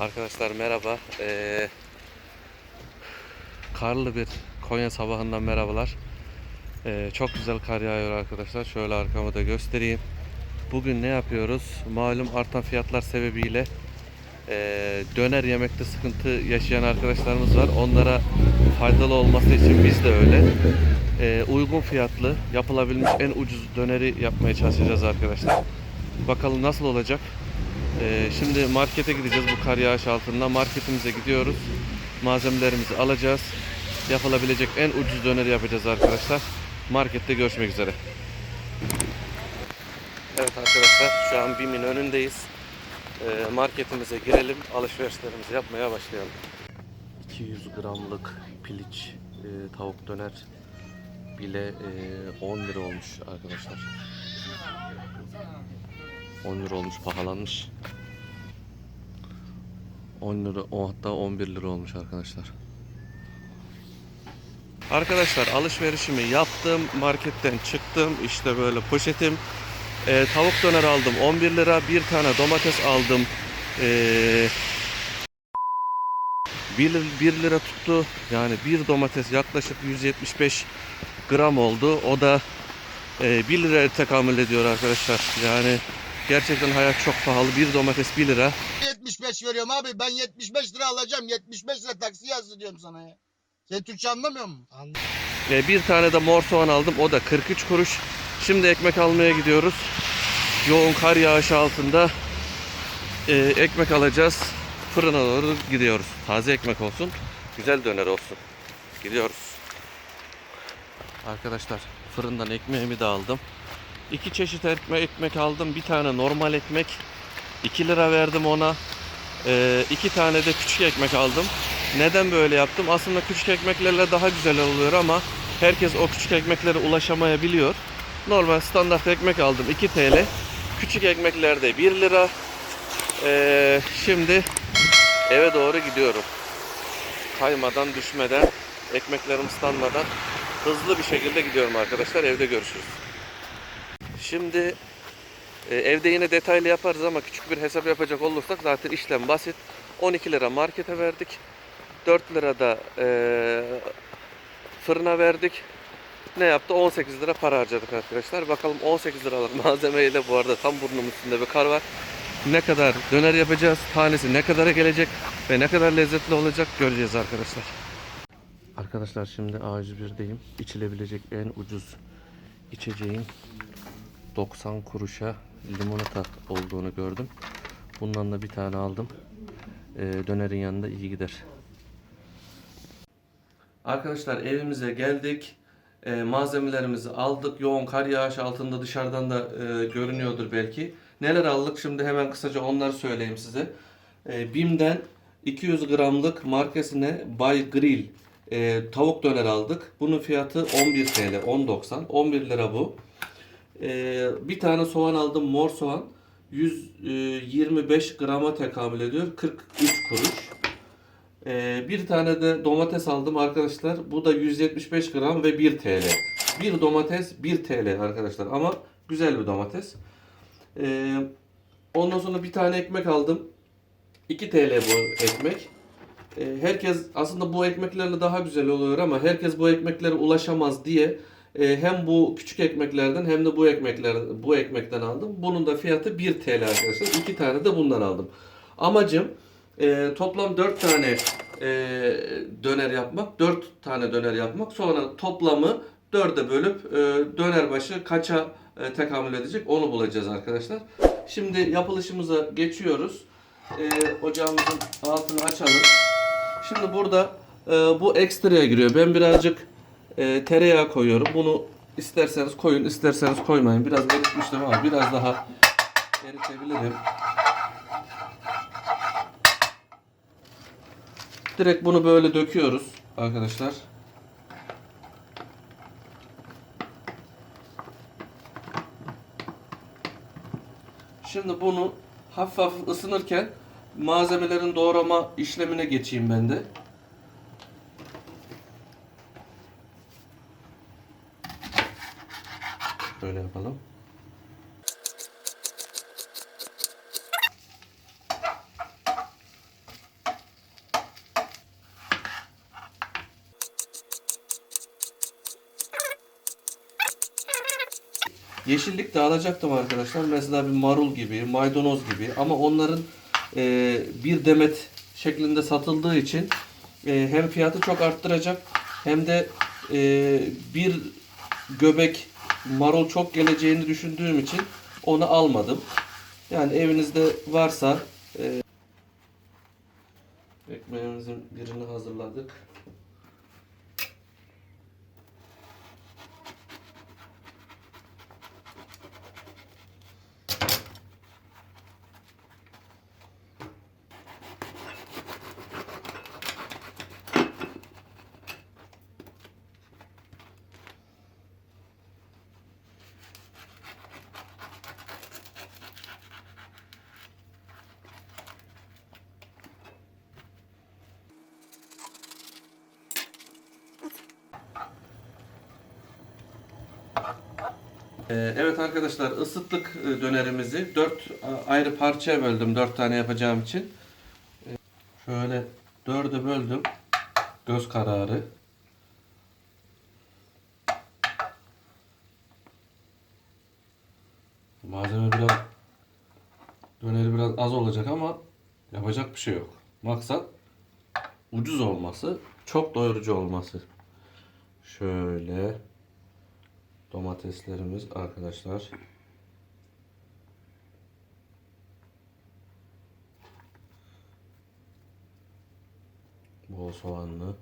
Arkadaşlar merhaba. Ee, karlı bir Konya sabahından merhabalar. Ee, çok güzel kar yağıyor arkadaşlar. Şöyle arkamı da göstereyim. Bugün ne yapıyoruz? Malum artan fiyatlar sebebiyle ee, döner yemekte sıkıntı yaşayan arkadaşlarımız var. Onlara faydalı olması için biz de öyle. Ee, uygun fiyatlı yapılabilmiş en ucuz döneri yapmaya çalışacağız arkadaşlar. Bakalım nasıl olacak? Ee, şimdi markete gideceğiz bu kar yağış altında. Marketimize gidiyoruz. Malzemelerimizi alacağız. Yapılabilecek en ucuz döneri yapacağız arkadaşlar. Markette görüşmek üzere. Evet arkadaşlar şu an BİM'in önündeyiz. Ee, marketimize girelim. Alışverişlerimizi yapmaya başlayalım. 200 gramlık piliç e, tavuk döner bile e, 10 lira olmuş arkadaşlar. 10 lira olmuş pahalanmış. 10 lira o hatta 11 lira olmuş arkadaşlar. Arkadaşlar alışverişimi yaptım. Marketten çıktım. İşte böyle poşetim. Ee, tavuk döner aldım 11 lira. Bir tane domates aldım. Ee, 1, 1 lira tuttu. Yani bir domates yaklaşık 175 gram oldu. O da e, 1 liraya tekamül ediyor arkadaşlar. Yani gerçekten hayat çok pahalı. Bir domates 1 lira. 75 veriyorum abi. Ben 75 lira alacağım. 75 lira taksi yazdı diyorum sana ya. Sen Türkçe anlamıyor musun? E, bir tane de mor soğan aldım. O da 43 kuruş. Şimdi ekmek almaya gidiyoruz. Yoğun kar yağışı altında e, ekmek alacağız. Fırına doğru gidiyoruz. Taze ekmek olsun. Güzel döner olsun. Gidiyoruz. Arkadaşlar fırından ekmeğimi de aldım. İki çeşit ekmek, ekmek aldım. Bir tane normal ekmek. 2 lira verdim ona. E, iki tane de küçük ekmek aldım. Neden böyle yaptım? Aslında küçük ekmeklerle daha güzel oluyor ama herkes o küçük ekmeklere ulaşamayabiliyor. Normal standart ekmek aldım 2 TL. Küçük ekmeklerde 1 lira. Ee, şimdi eve doğru gidiyorum. Kaymadan, düşmeden, ekmeklerim ıslanmadan hızlı bir şekilde gidiyorum arkadaşlar. Evde görüşürüz. Şimdi e, evde yine detaylı yaparız ama küçük bir hesap yapacak olursak zaten işlem basit. 12 lira markete verdik. 4 lira da e, fırına verdik. Ne yaptı? 18 lira para harcadık arkadaşlar. Bakalım 18 liralık malzemeyle bu arada tam burnumun üstünde bir kar var. Ne kadar döner yapacağız? Tanesi ne kadara gelecek? Ve ne kadar lezzetli olacak göreceğiz arkadaşlar. Arkadaşlar şimdi A101'deyim. İçilebilecek en ucuz içeceğin 90 kuruşa limonata olduğunu gördüm. Bundan da bir tane aldım. Ee, dönerin yanında iyi gider. Arkadaşlar evimize geldik. Ee, malzemelerimizi aldık. Yoğun kar yağışı altında dışarıdan da e, görünüyordur belki. Neler aldık? Şimdi hemen kısaca onları söyleyeyim size. Ee, Bim'den 200 gramlık markasine Bay Grill e, tavuk döner aldık. Bunun fiyatı 11 TL, 10.90. 11 lira bu. Ee, bir tane soğan aldım, mor soğan. 125 grama tekamül ediyor. 43 kuruş. Ee, bir tane de domates aldım arkadaşlar. Bu da 175 gram ve 1 TL. Bir domates 1 TL arkadaşlar ama güzel bir domates. Ee, ondan sonra bir tane ekmek aldım. 2 TL bu ekmek. Ee, herkes aslında bu ekmeklerle daha güzel oluyor ama herkes bu ekmeklere ulaşamaz diye e, hem bu küçük ekmeklerden hem de bu ekmekler bu ekmekten aldım. Bunun da fiyatı 1 TL arkadaşlar. 2 tane de bundan aldım. Amacım e, toplam 4 tane e, döner yapmak. 4 tane döner yapmak. Sonra toplamı 4'e bölüp e, döner başı kaça e, tekamül edecek onu bulacağız arkadaşlar. Şimdi yapılışımıza geçiyoruz. E, ocağımızın altını açalım. Şimdi burada e, bu ekstraya giriyor. Ben birazcık e, tereyağı koyuyorum. Bunu isterseniz koyun, isterseniz koymayın. Biraz eritmiştim ama biraz daha eritebilirim. Direkt bunu böyle döküyoruz arkadaşlar. Şimdi bunu hafif hafif ısınırken malzemelerin doğrama işlemine geçeyim ben de. Şöyle yapalım. Yeşillik de alacaktım arkadaşlar. Mesela bir marul gibi, maydanoz gibi ama onların e, bir demet şeklinde satıldığı için e, hem fiyatı çok arttıracak hem de e, bir göbek marul çok geleceğini düşündüğüm için onu almadım. Yani evinizde varsa e, ekmeğimizin birini hazırladık. Evet arkadaşlar ısıttık e, dönerimizi. 4 ayrı parçaya böldüm 4 tane yapacağım için. Ee, Şöyle 4'e böldüm. Göz kararı. Malzeme biraz döneri biraz az olacak ama yapacak bir şey yok. Maksat ucuz olması, çok doyurucu olması. Şöyle Domateslerimiz arkadaşlar. Bol soğanlı.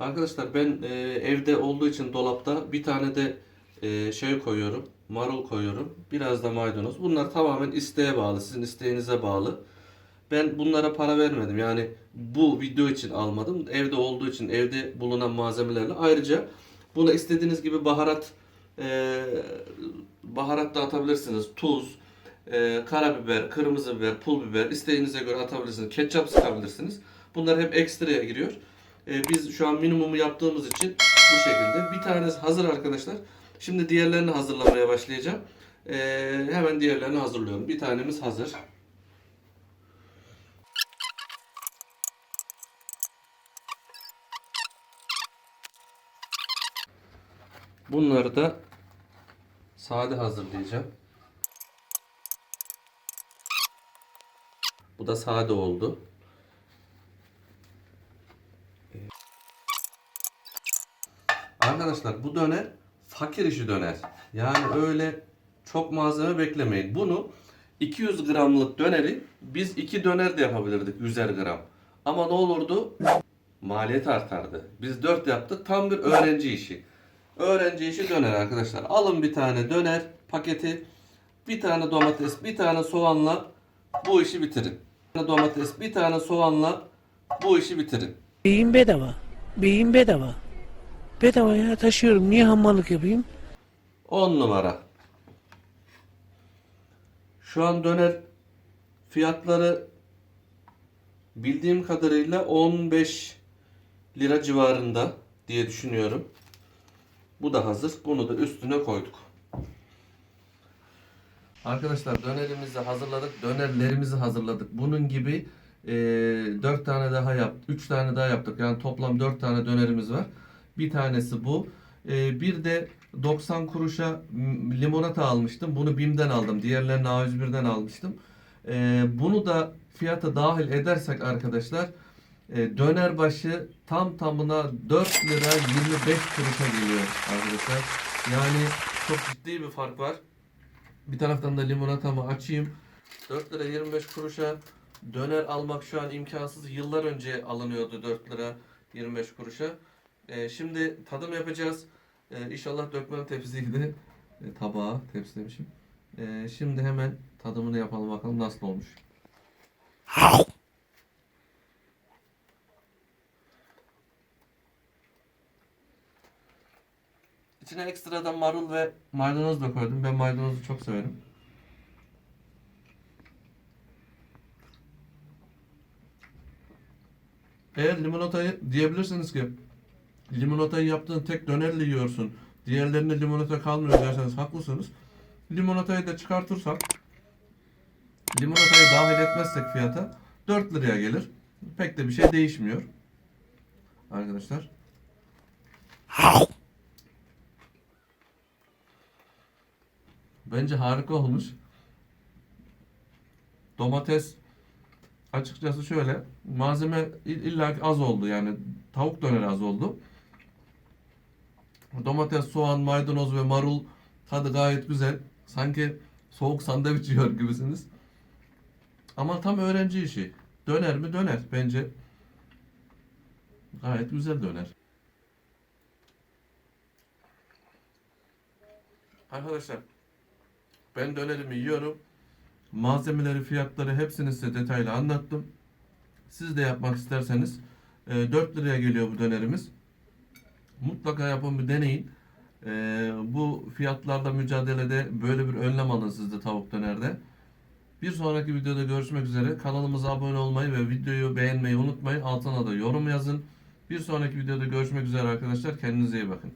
Arkadaşlar ben e, evde olduğu için dolapta bir tane de e, şey koyuyorum. Marul koyuyorum. Biraz da maydanoz. Bunlar tamamen isteğe bağlı. Sizin isteğinize bağlı. Ben bunlara para vermedim. Yani bu video için almadım. Evde olduğu için evde bulunan malzemelerle. Ayrıca buna istediğiniz gibi baharat e, baharat da atabilirsiniz. Tuz, e, karabiber, kırmızı biber, pul biber isteğinize göre atabilirsiniz. Ketçap sıkabilirsiniz. Bunlar hep ekstraya giriyor. E, biz şu an minimumu yaptığımız için bu şekilde. Bir tanesi hazır arkadaşlar. Şimdi diğerlerini hazırlamaya başlayacağım. E, hemen diğerlerini hazırlıyorum. Bir tanemiz hazır. Bunları da sade hazırlayacağım. Bu da sade oldu. Arkadaşlar bu döner fakir işi döner. Yani öyle çok malzeme beklemeyin. Bunu 200 gramlık döneri biz 2 döner de yapabilirdik 100'er gram. Ama ne olurdu? Maliyet artardı. Biz 4 yaptık. Tam bir öğrenci işi. Öğrenci işi döner arkadaşlar. Alın bir tane döner paketi. Bir tane domates, bir tane soğanla bu işi bitirin. Bir tane domates, bir tane soğanla bu işi bitirin. Beyin bedava. Beyin bedava. Bedava ya taşıyorum. Niye hamallık yapayım? 10 numara. Şu an döner fiyatları bildiğim kadarıyla 15 lira civarında diye düşünüyorum. Bu da hazır. Bunu da üstüne koyduk. Arkadaşlar dönerimizi hazırladık. Dönerlerimizi hazırladık. Bunun gibi e, 4 tane daha yaptık. 3 tane daha yaptık. Yani toplam 4 tane dönerimiz var. Bir tanesi bu. E, bir de 90 kuruşa limonata almıştım. Bunu BİM'den aldım. Diğerlerini A101'den almıştım. E, bunu da fiyata dahil edersek arkadaşlar e, döner başı tam tamına 4 lira 25 kuruşa geliyor arkadaşlar. Yani çok ciddi bir fark var. Bir taraftan da limonatamı açayım. 4 lira 25 kuruşa döner almak şu an imkansız. Yıllar önce alınıyordu 4 lira 25 kuruşa. Ee, şimdi tadım yapacağız. Ee, inşallah dökmem tepsiydi. E, tabağa tepsi demişim. Ee, şimdi hemen tadımını yapalım bakalım nasıl olmuş. İçine ekstradan marul ve maydanoz da koydum. Ben maydanozu çok severim. Eğer limonatayı diyebilirsiniz ki limonatayı yaptığın tek dönerle yiyorsun. Diğerlerinde limonata kalmıyor derseniz haklısınız. Limonatayı da çıkartırsak limonatayı dahil etmezsek fiyata 4 liraya gelir. Pek de bir şey değişmiyor. arkadaşlar. Bence harika olmuş. Domates açıkçası şöyle malzeme ill- illaki az oldu yani tavuk döneri az oldu. Domates, soğan, maydanoz ve marul tadı gayet güzel. Sanki soğuk sandviç yiyor gibisiniz. Ama tam öğrenci işi. Döner mi döner bence. Gayet güzel döner. Arkadaşlar ben dönerimi yiyorum. Malzemeleri, fiyatları hepsini size detaylı anlattım. Siz de yapmak isterseniz e, 4 liraya geliyor bu dönerimiz. Mutlaka yapın bir deneyin. E, bu fiyatlarda mücadelede böyle bir önlem alın siz de tavuk dönerde. Bir sonraki videoda görüşmek üzere. Kanalımıza abone olmayı ve videoyu beğenmeyi unutmayın. Altına da yorum yazın. Bir sonraki videoda görüşmek üzere arkadaşlar. Kendinize iyi bakın.